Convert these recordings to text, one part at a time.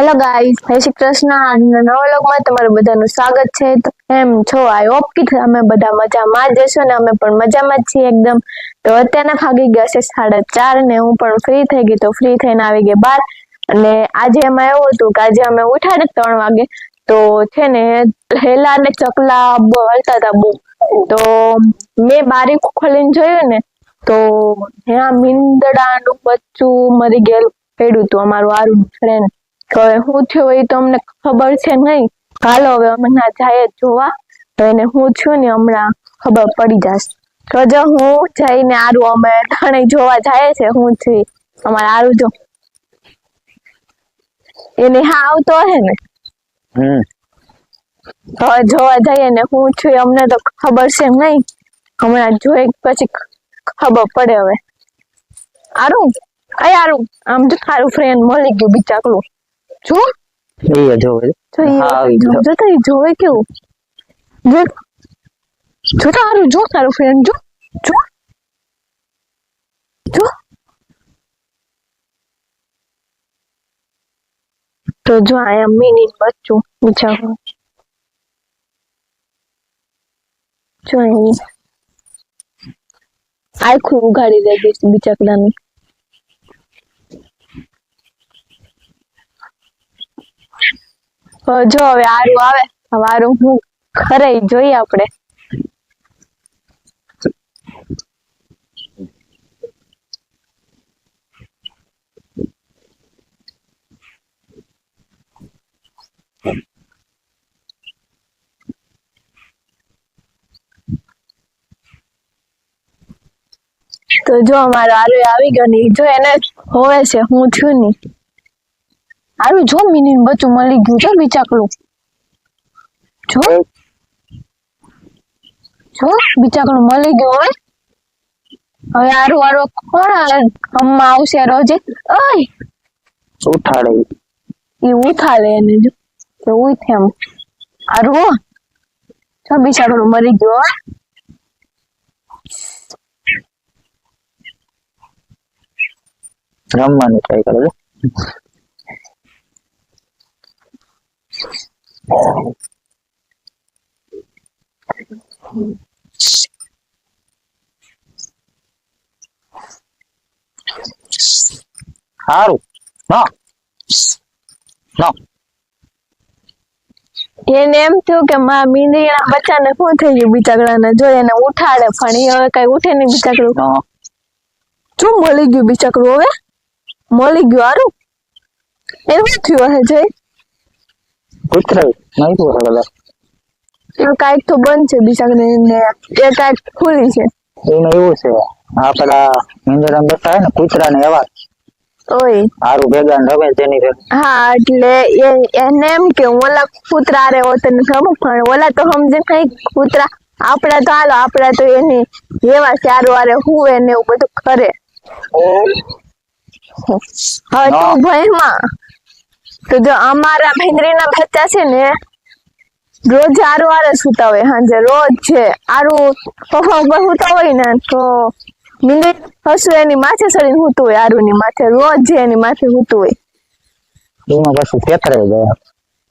Hello guys જય શ્રી કૃષ્ણ. નવા વ્લોગમાં તમારું બધાનું સ્વાગત છે. એમ છો? આઈ હોપ કે અમે બધા મજામાં જ હશો ને અમે પણ મજામાં જ છીએ એકદમ. તો અત્યારના ભાગી ગયા છે સાડા ચાર ને હું પણ ફ્રી થઈ ગઈ. તો ફ્રી થઈને આવી ગઈ બાર અને આજે એમાં એવું હતું કે આજે અમે ઉઠાડે ત્રણ વાગે. તો છે ને, હેલા ને ચકલા હલતા હતા બહુ. તો મેં બારી ખોલીને જોયું ને, તો ત્યાં મીંદડાનું બચ્ચું મરી ગયેલું. પડ્યું હતું અમારું આરું ફ્રેન્ડ. તો શું થયું એ તો અમને ખબર છે નહીં. હાલો હવે અમે ના જાય જોવા એને હું છું ને હમણાં ખબર પડી જશે. તો જો હું જઈને આરું અમે ત્રણેય જોવા જાય છે હું છે અમારે આરું જો. એને હા આવતો હે ને? તો હવે જોવા જઈએ ને હું છું અમને તો ખબર છે નહીં. હમણાં જોઈ પછી ખબર પડે હવે. આરું? કઈ આરું? આમ જો તારું ફ્રેન્ડ મળી ગયું બિચાકલું. જો? એ જો તો જોવે કેવું? જો જો તારું જો તારું ફ્રેન્ડ જો જો જો. તો જો આ મિની બચ્ચું બિચારો. જો આખું ઉઘાડી દે બિચાકડાની જો હવે આરું આવે. હવે હું ખરે જોઈએ આપણે. તો જો અમારો આરો આવી ગયો ને જો એને હોવે છે, હું થયું ની આરું જો મિની બચ્ચું મળી ગયું. છે બિચાકલું. જો. જો બિચાકલું મળી ગયું હવે હવે આરું આરો કોણ અમ્મા આવશે રોજે? ઓય! ઉઠાડે. એ ઉઠાડે એને જો. કે ઉઠે એમ. આરું. જો બિચાકલું મરી ગયું હો. રમવાનું ટ્રાય કરે છે. સારું. ના ના એને એમ થયું કે માં મીંદડીના બચ્ચાને શું થઈ ગયું બિચાકડાને જો એને ઉઠાડે પણ એ હવે કઈ ઉઠે નહીં બિચાકડું શું મળી ગયું બિચાકડું હવે? મળી ગયું હારું? એવું થયું હે જય? નહીં તો રડે તો બંધ છે બીજા ને એ કાંઈક ખુલી છે. એનું એવું છે. આપડા મીંદડા બેઠા હોય ને કૂતરા ને એવા. ઓય. સારું ભેગા રમે તેની ભેગા. હા એટલે એ- એને એમ કે હું ઓલા કૂતરા રે તને ગમું પણ ઓલા તો સમજે કઈ કૂતરા. આપડા તો હાલો આપડા તો એની એવા સારું આરે હુવે ને એવું બધું કરે. ના. તું ભયમાં તો જો અમારા ભીંગરીના બચ્ચા છે ને રોજ આરો આરે સુતા હોય સાંજે રોજ છે આરું પપ્પા ઉપર સુતા હોય ને તો મીંડી હસુ એની માથે ચડીને સૂતું હોય આરુની માથે રોજ છે એની માથે સૂતું હોય. એમાં પાછું ફેતરાઈ જાય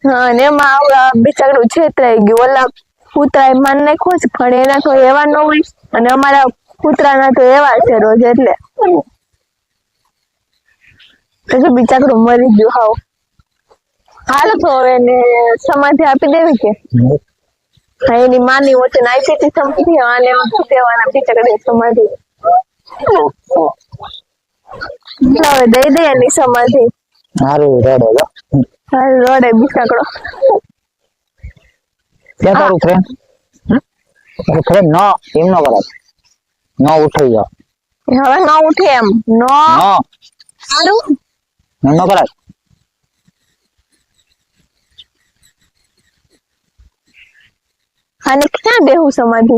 હા ને એમાં આવડા બિચારું છેતરાઈ ગયું. ઓલા કૂતરા માન નાખ્યો છે પણ એના તો એવા ન હોય અને અમારા કૂતરાના તો એવા છે રોજ એટલે. બિચારું મરી ગયું હાવ. હાલ તો હવે એને સમાધિ આપી દેવી કે? એની માની વચ્ચે નાખી હતી સમાધિ અને દેવાના બિચારે સમાધિ? હવે દઈ દે એની સમાધિ. સારું રડે હારું રડે બિચાકડો ક્યાં તારું તારું ફ્રેન્ડ ન એમ નો કરાય. ન ઉઠાઈ જાવ. હવે ન ઉઠે એમ. નો. એમ ન કરાય. અને ક્યાં બેહું સમાધિ?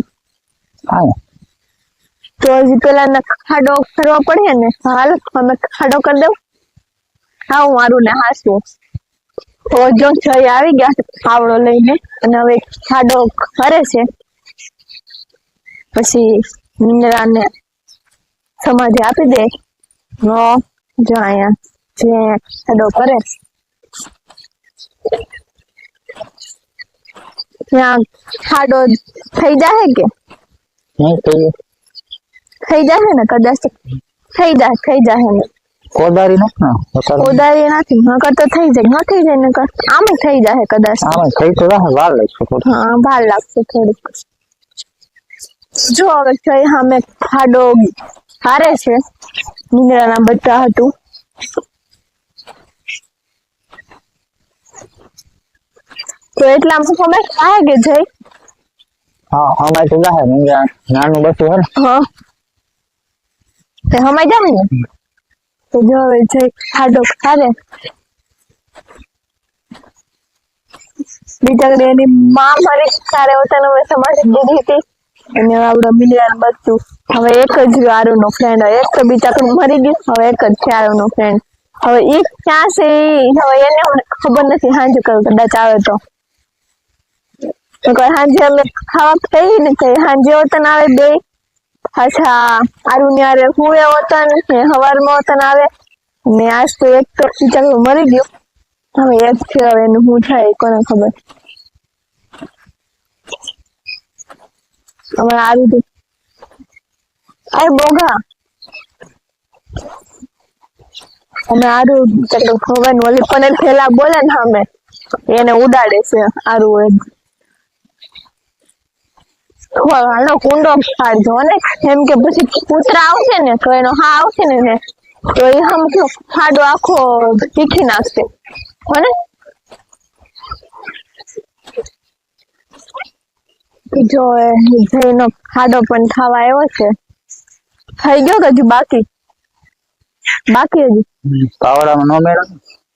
તો હજી પેલા ને ખાડો કરવા પડે ને? હાલ અમે ખાડો કરી દઉં. હા હું મારું ને હાસું તો જો જય આવી ગયા છે લઈને અને હવે ખાડો કરે છે. પછી નિંદરાને સમાધિ આપી દે. જો અહીંયા જે ખાડો કરે. ત્યાં ખાડો થઈ જાય કે? થઈ થઈ જાય ને કદાચ? થઈ જાય થઈ જાય ને? કોદારી નથી કોદારી નથી. નકર તો થઈ જાય. ન થઈ જાય નકર. આમ થઈ જાય કદાચ. આમ થઈ તો વાર લાગશે હા વાર લાગશે થોડીક. જો હવે જઈ સામે ખાડો હારે છે. નીંદડાના બચ્ચા હતું. તો એટલામાં તમે થાય કે જઈ હા અમારે તો જાહે નાનું બચ્ચું હે હા. તે હમાઈ જામ ને? તો જો હવે જઈ ખાડો ખારે બીજા એની મા મારી સારે પોતાનો મેં સમાજ દીધી હતી. અને આપડે મિલિયન બચ્ચું. હવે એક જ આરુ નો ફ્રેન્ડ એક તો બીજા કોઈ મરી ગયું હવે એક જ છે આરુ નો ફ્રેન્ડ હવે એ ક્યાં છે હવે એને ખબર નથી હાંજે કરું કદાચ આવે તો. હાંજે અમે ખાવા કઈ કઈ હાંજે વતન આવે બે. પાછા આરું ને આરે હુએ વતન ને હવારમાં વતન આવે. ને આજ તો એક તો બીજા મરી ગયું. હવે એક છે હવે એનું થાય કોને ખબર. અમારે આરું તો અરે બોગા. અમે આરુ ચકડો ખબર ઓલી પણ ખેલા બોલે ને અમે એને ઉડાડે છે આરુ હાલો કુંડો કાઢજો ને. એમ કે પછી કૂતરા આવશે ને તો એનો હા આવશે ને તો એ હમ ખાડો આખો તીખી નાખશે. હોને? જો જઈનો ખાડો પણ ખાવા આવ્યો છે. થઈ ગયો હજુ બાકી? બાકી હજુ? પાવડામાં નો મેળો?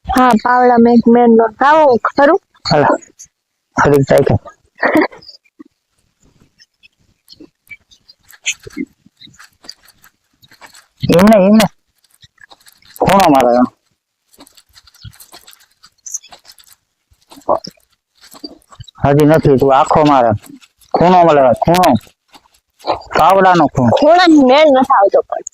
હા પાવડામાં એક મેન નો ખાવો ખરું? હાલા. ફરી જાય એમને એમને. ખૂણો મારે હજી નથી તું આખો મારે. ખૂણો મળે ખૂણો. પાવડાનો ખૂણો. ખૂણો મેળ નથી આવતો પણ.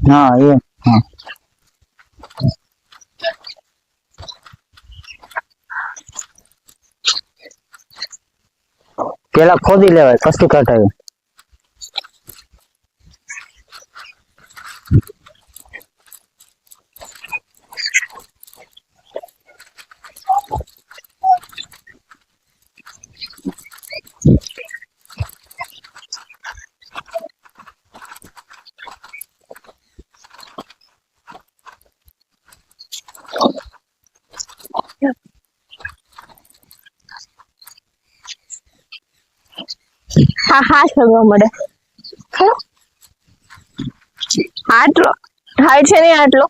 હા એ. પેલા ખોદી લેવાય પછી કઢાય. હા હા સગવા મળે? આટલો? હાલ છે ને આટલો?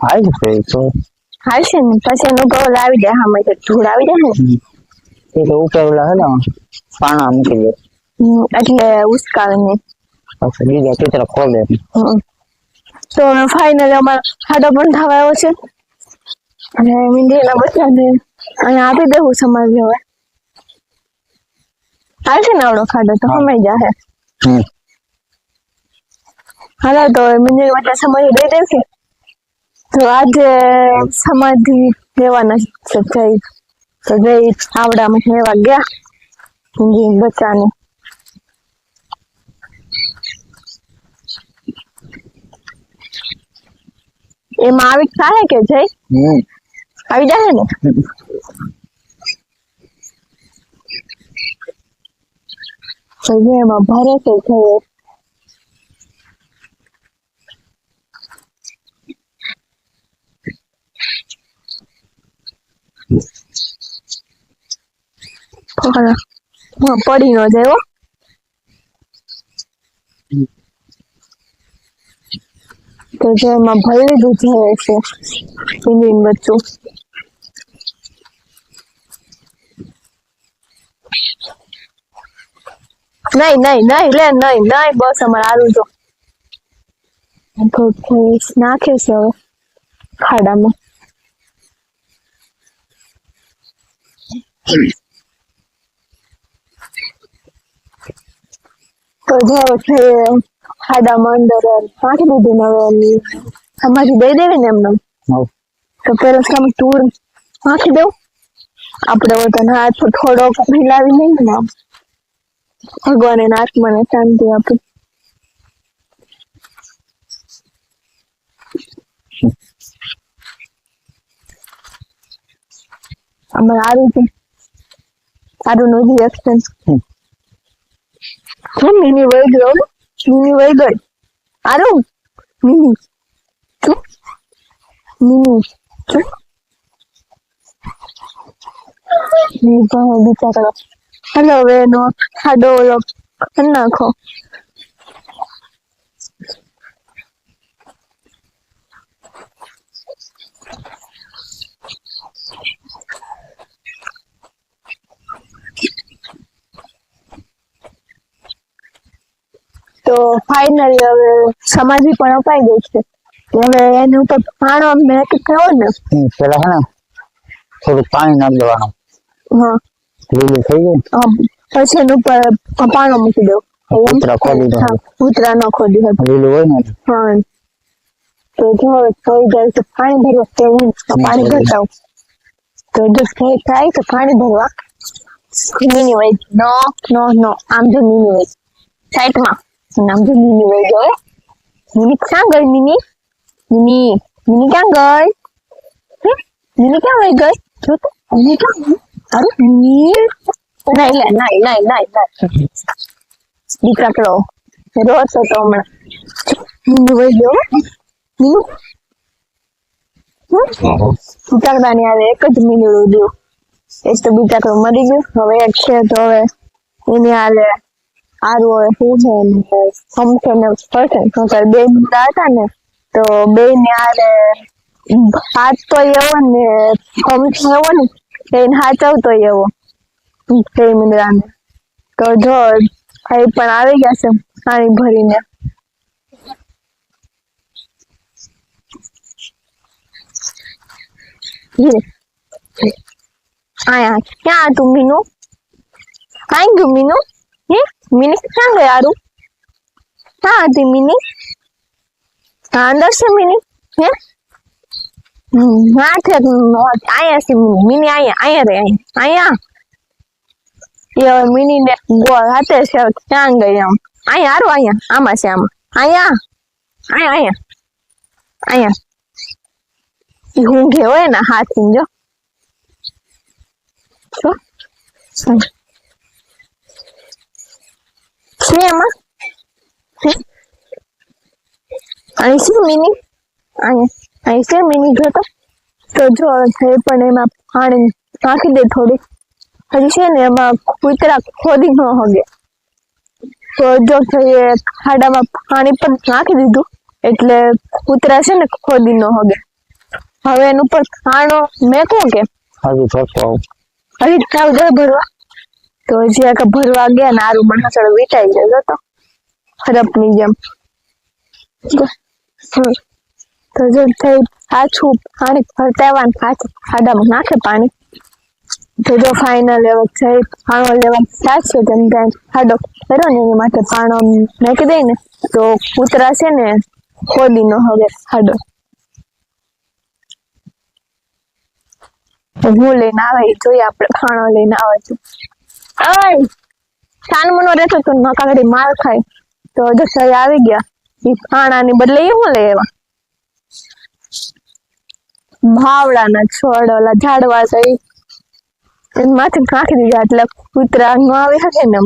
હાય છે તો. હાય છે ને? પછી એનો ગોળ આવી જાય હા તો ધૂળ આવી જાય ને? એ તો ઉપર હે ને પાણા મૂકી દે. હમ, એટલે ઉસકાવે નહીં. પછી બીજા ચિત્ર ખોલે. હમ. તો ફાઇનલી અમારો ખાડો પણ થવા આવ્યો છે. અને મીંડીના બચ્ચાને અહીંયા આપી દેવું સમાજ હવે. હાલશે ને આવડો ખાડો? તો સમય જાહે. હાલો તો મીંડી માટે સમાધિ દઈ દેશે. તો આજે સમાધિ લેવાના છે જઈ તો જઈ આવડામાં લેવા ગયા. મીંડી બચ્ચાની એમાં આવી થાય કે જઈ આવી જાય ને તો જે એમાં ભારે છે થયો પડી નો જાય તો જેમાં ભરી જાય છે બચ્ચું નહીં નહીં નહીં લે નહીં નહીં બસ અમારે આરું જો. નાખે છે હવે ખાડામાં. તો જો ખાડામાં અંદર નાખી દીધું હવે આમાંથી દઈ દેવી ને એમને. તો પેલા સામે ટૂર નાખી દઉં. આપણે હાથ થોડોક મિલાવી લઈએ ને. ભગવાન એના આત્માને શાંતિ આપે. આમાં સારું છે. સારું નું રિએક્શન. શું મિની વહી ગયો? મિની વહી ગઈ. સારું? મિની શું? મિની શું? પણ બિચારો હાલો હવે એનો ખાડો ઓલો નાખો. તો ફાઇનલી હવે સમાધિ પણ અપાઈ ગઈ છે. હવે એની ઉપર પાણો મેં કહ્યો ને. પેલા હે ને થોડું પાણી નાખી દેવાનું. હા. લીલું થઈ ગયું પછી એનું પાણો મૂકી દો ઉતરા ખોદી દો. હા કૂતરા ન ખોદી લીલું હોય ને હા. તો જો થઈ જાય તો પાણી ભરવા પાણી ભરતા તો જો થઈ થાય તો પાણી ભરવા. મીની વાઈ નો નો નો. આમ જો મીની વાઈ સાઈડમાં. આમ જો મિની વાઈ ગયો મીની ક્યાં ગઈ મિની? મીની મિની ક્યાં ગઈ? મીની ક્યાં વહી ગઈ? જો તો મીની ક્યાં અરે મિની. નહીં લે નહીં નહીં નહીં દીકરા પેલો રોતો તો હમણાં. વહી ગયો મિની ની આવે એક જ મીંડું ઉડ્યું એક તો બિચારો મરી ગયું. હવે એક છે તો હવે એની હાલે આરું હોય શું છે સમશે ને ફરશે શું કરે બે બીજા હતા ને તો બે ને હાલે હાથ તો એવો ને સમસે એવો ને એને હાચવતો એવો. બે મિનિટ તો જો, ભાઈ પણ આવી ગયા છે પાણી ભરીને. આયા, ક્યાં તું મીનુ? કાઈ ગયું મીનુ? હે? મિની ક્યાં ગયા હારું ક્યાં હતી મીની? હા અંદર છે મિની? હે? હા છે, આયા છે મીની. અહીંયા આયા રે આયા? એ હવે મિની ને ગોળ હાથે છે ક્યાં ગઈ આમ? અહીંયા હારું, અહીંયા. આમાં છે આમાં. અહીંયા. અહીંયા અહીંયા. અહીંયા. ઈ ઊંઘે હોય ને હાથી જો. છે એમાં? અહીં શું મિની? અહીંયા. અહીં છે મિની, જો તો. તો જો પણ એમાં પાણી નાખી દે થોડી છે ને એમાં કૂતરા ખોદી ન હગે તો જો થઈએ ખાડામાં પાણી પણ નાખી દીધું એટલે કૂતરા છે ને ખોદી ન હગે હવે એનું ઉપર ખાણો મેકો કે? હજી થોડું હજી ચાલ જાય ભરવા. તો હજી આખા ભરવા ગયા ને આરું બનાસળ વીટાઈ ગયો તો ખરપની જેમ. તો જો થઈ પાછું પાણી ફરતા આવ્યા ને પાછું ખાડામાં નાખે પાણી. તો જો ફાઇનલ એવો થઈ પાણો લેવા થશે તેમ ત્યાં ખાડો કર્યો ને એની માટે પાણો નાખી દઈ ને, તો કૂતરા છે ને નો હવે ખાડો હું લઈને આવે જોઈએ આપણે ખાણો લઈને આવે છે આય! સાનમનો રહેતો તો નકાકડી માર ખાય. તો સહી આવી ગયા, એ ખાણાની બદલે એ હું લઈ આવ્યા? ભાવડાના છોડ, ઓલા ઝાડવા છે ઈ એની માથે નાખી દીધા એટલે કૂતરા નો આવે શકે ને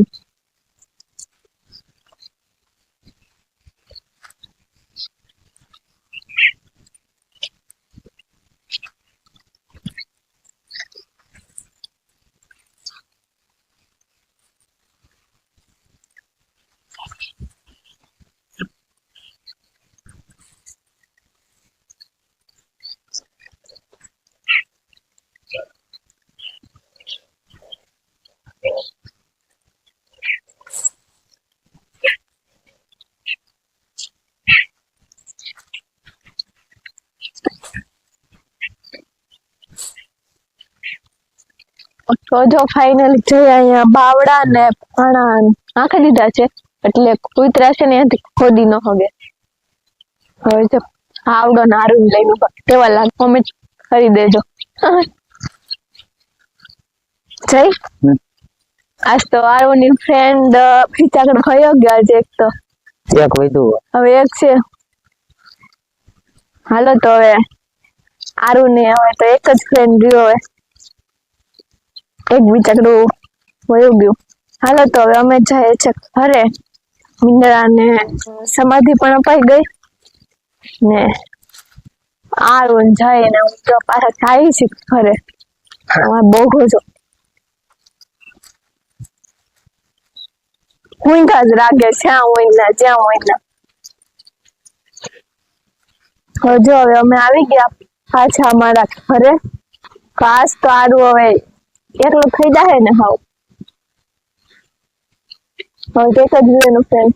તો જો ફાઇનલી જોઈએ અહીંયા બાવડા ને પાણા નાખી દીધા છે એટલે કૂતરા છે ને એનાથી ખોદી ન હોગે. હવે જો આવડો નારું લઈને કેવા લાગ કોમેન્ટ કરી દેજો. જઈ આજ તો આરોની ફ્રેન્ડ ફીચાકડ ભયો ગયા આજે એક તો. એક વધુ. હવે એક છે. હાલો તો હવે. આરુ ને હવે તો એક જ ફ્રેન્ડ રહ્યો હવે. એક બિચાકડું વયું ગયું. હાલો તો હવે અમે જઈએ છે ઘરે. મિંદરા ને સમાધિ પણ અપાઈ ગઈ. ને આરું જાય ને હું તો પાછા જાય છે ઘરે. બહુ ખોજો ઊંઘા જ રાગે જ્યાં હોય ના જ્યાં હોય ના. હજુ હવે અમે આવી ગયા પાછા અમારા ઘરે. કાશ તો આરું હવે એકલું થઈ જાય ને હાવ. હવે એક જ વીડિયો ફ્રેન્ડ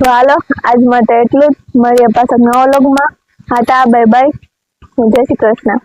તો હાલો, આજ માટે એટલું જ. મળીએ પાછા નવા લોગમાં હા તા બાય બાય જય શ્રી કૃષ્ણ.